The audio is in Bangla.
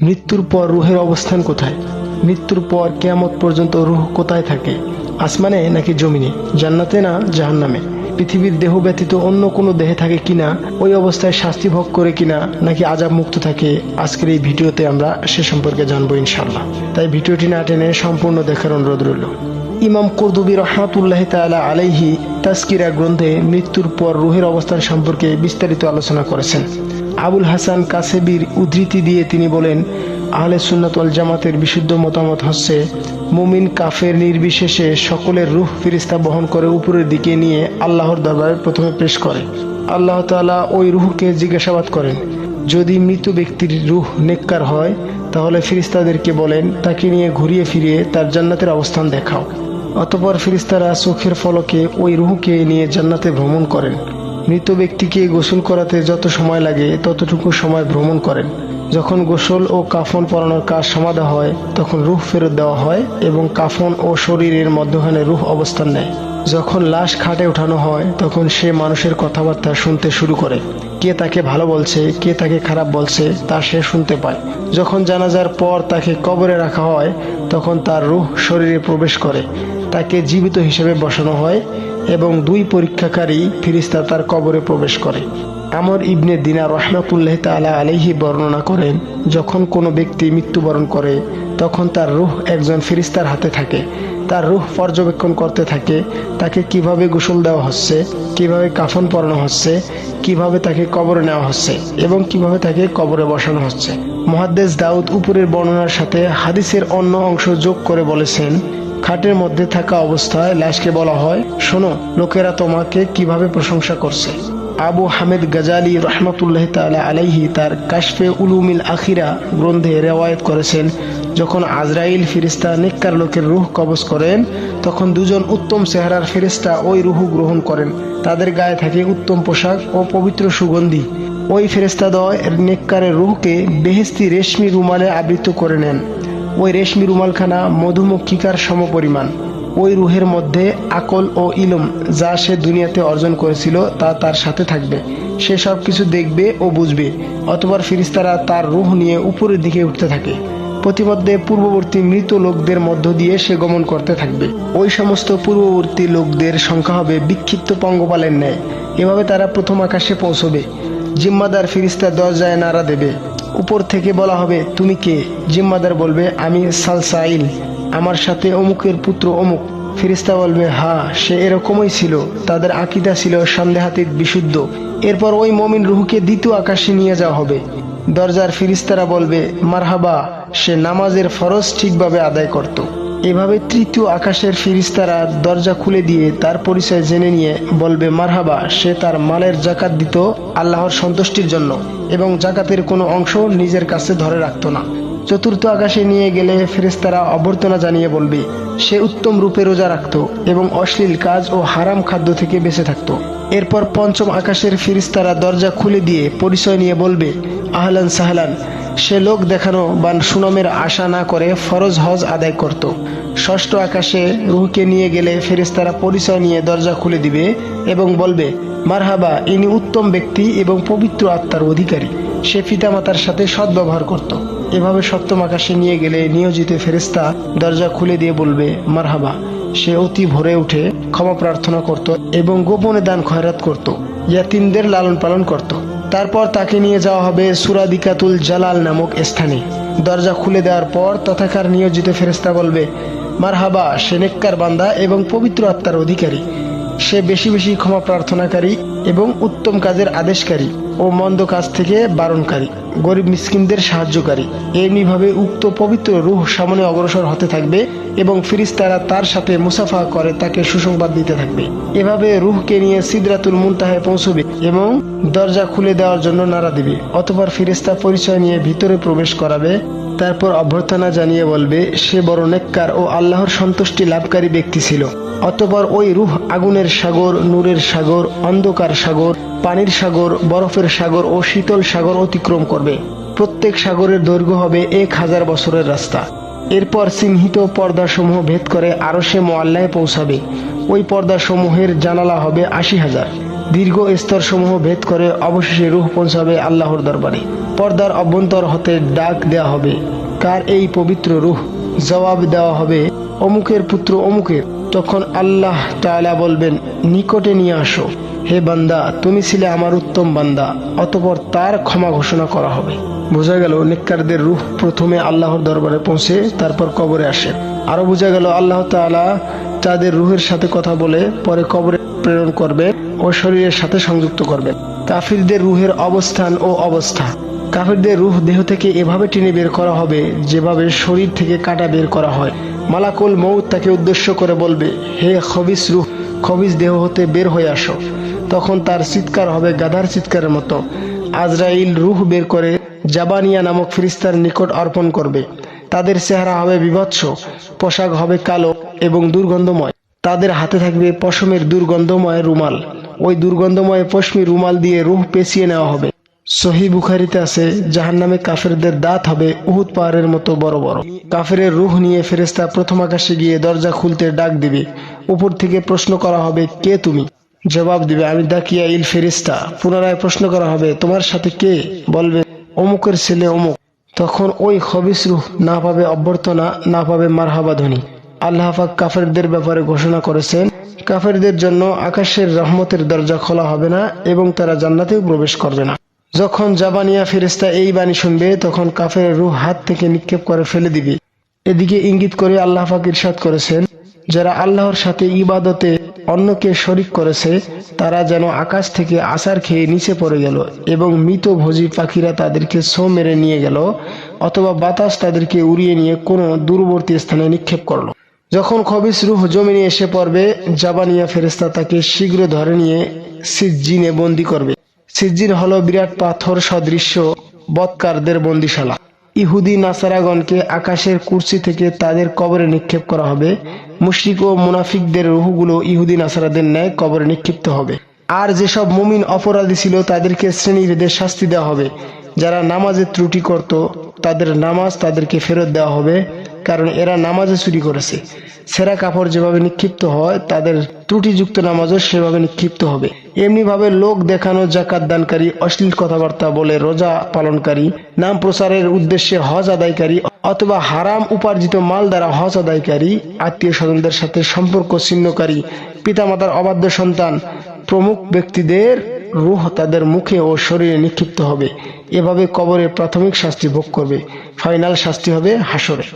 মৃত্যুর পর রুহের অবস্থান কোথায়? মৃত্যুর পর কেয়ামত পর্যন্ত রুহ কোথায় থাকে? আসমানে নাকি জমিনে? জান্নাতে না জাহান্নামে? পৃথিবীর দেহ ব্যতীত অন্য কোনো দেহে থাকে কিনা? ওই অবস্থায় শাস্তি ভোগ করে কিনা? নাকি আজাব মুক্ত থাকে? আজকের এই ভিডিওতে আমরা সে সম্পর্কে জানব ইনশাল্লাহ তাই ভিডিওটি না টেনে সম্পূর্ণ দেখার অনুরোধ রইল। ইমাম কর্দুবী রহমাতুল্লাহ তালা আলাইহি তাস্কিরা গ্রন্থে মৃত্যুর পর রুহের অবস্থান সম্পর্কে বিস্তারিত আলোচনা করেছেন। আবুল হাসান কাসেবির উদ্ধৃতি দিয়ে তিনি বলেন, আহলে সুন্নাতল জামাতের বিশুদ্ধ মতামত হচ্ছে, মুমিন কাফের নির্বিশেষে সকলের রুহ ফিরিস্তা বহন করে উপরের দিকে নিয়ে আল্লাহর দরবারে প্রথমে পেশ করে। আল্লাহ তাআলা ওই রুহকে জিজ্ঞাসাবাদ করেন, যদি মৃত ব্যক্তির রুহ নেককার হয়, তাহলে ফিরিস্তাদেরকে বলেন, তাকে নিয়ে ঘুরিয়ে ফিরিয়ে তার জান্নাতের অবস্থান দেখাও। অতপর ফিরিস্তারা চোখের ফলকে ওই রুহকে নিয়ে জান্নাতে ভ্রমণ করেন। মৃত ব্যক্তিকে গোসল করাতে যত সময় লাগে, ততটুকু সময় ভ্রমণ করেন। যখন গোসল ও কাফন পরানোর কাজ সমাধা হয়, তখন রুহ ফেরত দেওয়া হয় এবং কাফন ও শরীরের মধ্যখানে রুহ অবস্থান নেয়। যখন লাশ খাটে ওঠানো হয়, তখন সে মানুষের কথাবার্তা শুনতে শুরু করে। কে তাকে ভালো বলছে, কে তাকে খারাপ বলছে, তা সে শুনতে পায়। যখন জানাজার পর তাকে কবরে রাখা হয়, তখন তার রুহ শরীরে প্রবেশ করে। তাকে জীবিত হিসেবে বসানো হয়। এবং দুই পরীক্ষাকারী ফিরিস্তা তার কবরে প্রবেশ করে। আমর ইবনে দিনা রহমতুল্লাহ তালা আলহি বর্ণনা করেন, যখন কোনো ব্যক্তি মৃত্যুবরণ করে, তখন তার রুহ একজন ফিরিস্তার হাতে থাকে। তার রুহ পর্যবেক্ষণ করতে থাকে, তাকে কীভাবে গোসল দেওয়া হচ্ছে, কীভাবে কাফন পরানো হচ্ছে, কীভাবে তাকে কবরে নেওয়া হচ্ছে এবং কীভাবে তাকে কবরে বসানো হচ্ছে। মহাদ্দেশ দাউদ উপরের বর্ণনার সাথে হাদিসের অন্য অংশ যোগ করে বলেছেন খাটের মধ্যে থাকা অবস্থায় লাশকে বলা হয়, শোনো, লোকেরা তোমাকে কীভাবে প্রশংসা করছে? আবু হামেদ গাজালি রহমতুল্লাহ তালা আলাইহি তার কাশফে উলুমিল আখিরা গ্রন্থে রেওয়ায়ত করেছেন, যখন আজরাইল ফিরিস্তা নিক্কার লোকের রুহ কবজ করেন, তখন দুজন উত্তম চেহারার ফেরিস্তা ওই রুহু গ্রহণ করেন। তাদের গায়ে থাকে উত্তম পোশাক ও পবিত্র সুগন্ধি। ওই ফেরিস্তাদয় নেককারের রুহকে বেহেস্তি রেশমি রুমালে আবৃত করে নেন। ওই রেশমি রুমালখানা মধুমক্ষিকার সমপরিমাণ। ওই রুহের মধ্যে আকল ও ইলম যা সে দুনিয়াতে অর্জন করেছিল তা তার সাথে থাকবে। সে সব কিছু দেখবে ও বুঝবে অতবার ফিরিস্তারা তার রুহ নিয়ে উপরের দিকে উঠতে থাকে। প্রতিমধ্যে পূর্ববর্তী মৃত লোকদের মধ্য দিয়ে সে গমন করতে থাকবে। ওই সমস্ত পূর্ববর্তী লোকদের সংখ্যা হবে বিক্ষিপ্ত পঙ্গপালের ন্যায়। এভাবে তারা প্রথম আকাশে পৌঁছবে। জিম্মাদার ফিরিস্তা দরজায় নাড়া দেবে। উপর থেকে বলা হবে, তুমি কে? জিম্মাদার বলবে, আমি সালসাইল, আমার সাথে অমুকের পুত্র অমুক। ফিরিস্তা বলবে, হা, সে এরকমই ছিল, তাদের আকিদা ছিল সন্দেহাতীত বিশুদ্ধ। এরপর ওই মমিন রুহুকে দ্বিতীয় আকাশে নিয়ে যাওয়া হবে। দরজার ফিরিস্তারা বলবে, মারহাবা, সে নামাজের ফরজ ঠিকভাবে আদায় করত। এভাবে তৃতীয় আকাশের ফিরিস্তারা দরজা খুলে দিয়ে তার পরিচয় জেনে নিয়ে বলবে, মারহাবা, সে তার মালের জাকাত দিত আল্লাহর সন্তুষ্টির জন্য এবং জাকাতের কোনো অংশ নিজের কাছে ধরে রাখত না। চতুর্থ আকাশে নিয়ে গেলে ফেরেস্তারা অভ্যর্থনা জানিয়ে বলবে, সে উত্তম রূপে রোজা রাখত এবং অশ্লীল কাজ ও হারাম খাদ্য থেকে বেঁচে থাকত। এরপর পঞ্চম আকাশের ফিরিস্তারা দরজা খুলে দিয়ে পরিচয় নিয়ে বলবে, আহলান সাহলান সে লোক দেখানো বা সুনামের আশা না করে ফরজ হজ আদায় করত। ষষ্ঠ আকাশে রুহকে নিয়ে গেলে ফেরেস্তারা পরিচয় নিয়ে দরজা খুলে দিবে এবং বলবে, মারহাবা, ইনি উত্তম ব্যক্তি এবং পবিত্র আত্মার অধিকারী। সে পিতামাতার সাথে সদ্ব্যবহার করত। এভাবে সপ্তম আকাশে নিয়ে গেলে নিয়োজিত ফেরিস্তা দরজা খুলে দিয়ে বলবে, মারহাবা, সে অতি ভরে উঠে ক্ষমা প্রার্থনা করত এবং গোপনে দান খয়রাত করত, ইয়াতিমদের লালন পালন করত। তারপর তাকে নিয়ে যাওয়া হবে সুরাদিকাতুল জালাল নামক স্থানে। দরজা খুলে দেওয়ার পর তথাকার নিয়োজিত ফেরেস্তা বলবে, মারহাবা, সে নেককার বান্দা এবং পবিত্র আত্মার অধিকারী। সে বেশি বেশি ক্ষমা প্রার্থনাকারী এবং উত্তম কাজের আদেশকারী। ও মন্দ কাজ থেকে বারণকারী, গরিব মিসকিনদের সাহায্যকারী। এমনিভাবে উক্ত পবিত্র রুহ সামনে অগ্রসর হতে থাকবে এবং ফিরিস্তারা তার সাথে মুসাফা করে তাকে সুসংবাদ দিতে থাকবে। এভাবে রুহকে নিয়ে সিদরাতুল মুনতাহে পৌঁছবে এবং দরজা খুলে দেওয়ার জন্য নাড়া দিবে। অতপর ফিরিস্তা পরিচয় নিয়ে ভিতরে প্রবেশ করাবে। তারপর অভ্যর্থনা জানিয়ে বলবে, সে বড় নেককার ও আল্লাহর সন্তুষ্টি লাভকারী ব্যক্তি ছিল। অতপর ওই রুহ আগুনের সাগর, নূরের সাগর, অন্ধকার সাগর, পানির সাগর, বরফের সাগর ও শীতল সাগর অতিক্রম করবে। প্রত্যেক সাগরের দৈর্ঘ্য হবে এক হাজার বছরের রাস্তা। এরপর চিহ্নিত পর্দাসমূহ ভেদ করে আরও সে মোয়াল্লায় পৌঁছাবে। ওই পর্দাসমূহের জানালা হবে আশি হাজার। দীর্ঘ স্তরসমূহ ভেদ করে অবশেষে রুহ পৌঁছাবে আল্লাহর দরবারে। পর্দার অভ্যন্তর হতে ডাক দেয়া হবে। কার এই পবিত্র রুহ? জবাব দেওয়া হবে, অমুকের পুত্র অমুকের। তখন আল্লাহ তাআলা বলবেন, নিকটে নিয়ে আসো। হে বান্দা, তুমি ছিলে আমার উত্তম বান্দা, অতপর তার ক্ষমা ঘোষণা করা হবে। বোঝা গেল নিকারদের রুহ প্রথমে আল্লাহর দরবারে পৌঁছে তারপর কবরে আসে। আরও বোঝা গেল আল্লাহ তাআলা তাদের রুহের সাথে কথা বলে পরে কবরে প্রেরণ করবে ও শরীরের সাথে সংযুক্ত করবে। কাফিরদের রুহের অবস্থান ও অবস্থা। কাফিরদের রুহ দেহ থেকে এভাবে টেনে বের করা হবে যেভাবে শরীর থেকে কাটা বের করা হয়। মালাকুল মৌত তাকে উদ্দেশ্য করে বলবে, হে খবিস রুহ খবিস দেহ হতে বের হয়ে আসো। তখন তার চিৎকার হবে গাধার চিৎকারের মতো। আজরাইল রুহ বের করে জাবানিয়া নামক ফিরিস্তার নিকট অর্পণ করবে। তাদের চেহারা হবে বিভৎস, পোশাক হবে কালো এবং দুর্গন্ধময়। তাদের হাতে থাকবে পশমের দুর্গন্ধময় রুমাল। ওই দুর্গন্ধময় পশমি রুমাল দিয়ে রুহ পেঁচিয়ে নেওয়া হবে। সহি বুখারিতে আছে জাহান নামে কাফেরদের দাঁত হবে উহুদ পাহাড়ের মতো বড় বড়। কাফেরের রুহ নিয়ে ফেরেস্তা প্রথম আকাশে গিয়ে দরজা খুলতে ডাক দিবে, উপর থেকে প্রশ্ন করা হবে, কে তুমি? জবাব দিবে, আমি দাকিয়া ইল ফেরিস্তা পুনরায় প্রশ্ন করা হবে, তোমার সাথে কে? বলবে, অমুকের ছেলে অমুক। তখন ওই খবিস রুহ না পাবে অভ্যর্থনা, না পাবে মারহাবা ধ্বনি। আল্লাহ পাক কাফেরদের ব্যাপারে ঘোষণা করেছেন, কাফেরদের জন্য আকাশের রহমতের দরজা খোলা হবে না এবং তারা জান্নাতেও প্রবেশ করবে না। যখন জাবানিয়া ফেরেস্তা এই বাণী শুনবে, তখন কাফের রুহ হাত থেকে নিক্ষেপ করে ফেলে দিবে। এদিকে ইঙ্গিত করে আল্লাহ পাক ইরশাদ করেছেন, যারা আল্লাহর সাথে ইবাদতে অন্যকে শরিক করেছে, তারা যেন আকাশ থেকে আসার খেয়ে নিচে পড়ে গেল এবং মৃত ভোজি পাখিরা তাদেরকে ছো মেরে নিয়ে গেল, অথবা বাতাস তাদেরকে উড়িয়ে নিয়ে কোনো দূরবর্তী স্থানে নিক্ষেপ করল। যখন খবিস রুহ জমিনে এসে পড়বে, জাবানিয়া ফেরেস্তা তাকে শীঘ্র ধরে নিয়ে সিজ্জিনে বন্দি করবে। সিজ্জিন হলো বিরাট পাথর সদৃশ্য বৎকারদের বন্দিশালা। ইহুদি নাসারাগণকে আকাশের কুর্সি থেকে তাদের কবরে নিক্ষেপ করা হবে। মুশরিক ও মুনাফিকদের রুহগুলো ইহুদি নাসারাদের ন্যায় কবরে নিক্ষিপ্ত হবে। আর যেসব মুমিন অপরাধী ছিল তাদেরকে শ্রেণীভেদে শাস্তি দেওয়া হবে। যারা নামাজে ত্রুটি করত, তাদের নামাজ তাদেরকে ফেরত দেওয়া হবে, কারণ এরা নামাজে চুরি করেছে। সেরা কাপড় যেভাবে নিক্ষিপ্ত হয়, তাদের ত্রুটিযুক্ত নামাজও সেভাবে নিক্ষিপ্ত হবে। এমনিভাবে লোক দেখানো জাকাত দানকারী, অশ্লীল কথাবার্তা বলে, রোজা পালনকারী, নাম প্রচারের উদ্দেশ্যে হজ আদায়কারী অথবা হারাম উপার্জিত মাল দ্বারা হজ আদায়কারী আত্মীয় স্বজনদের সাথে সম্পর্ক ছিন্নকারী, পিতামাতার অবাধ্য সন্তান, প্রমুখ ব্যক্তিদের রুহ তাদের মুখে ও শরীরে নিক্ষিপ্ত হবে। এভাবে কবরে প্রাথমিক শাস্তি ভোগ করবে। ফাইনাল শাস্তি হবে হাসরে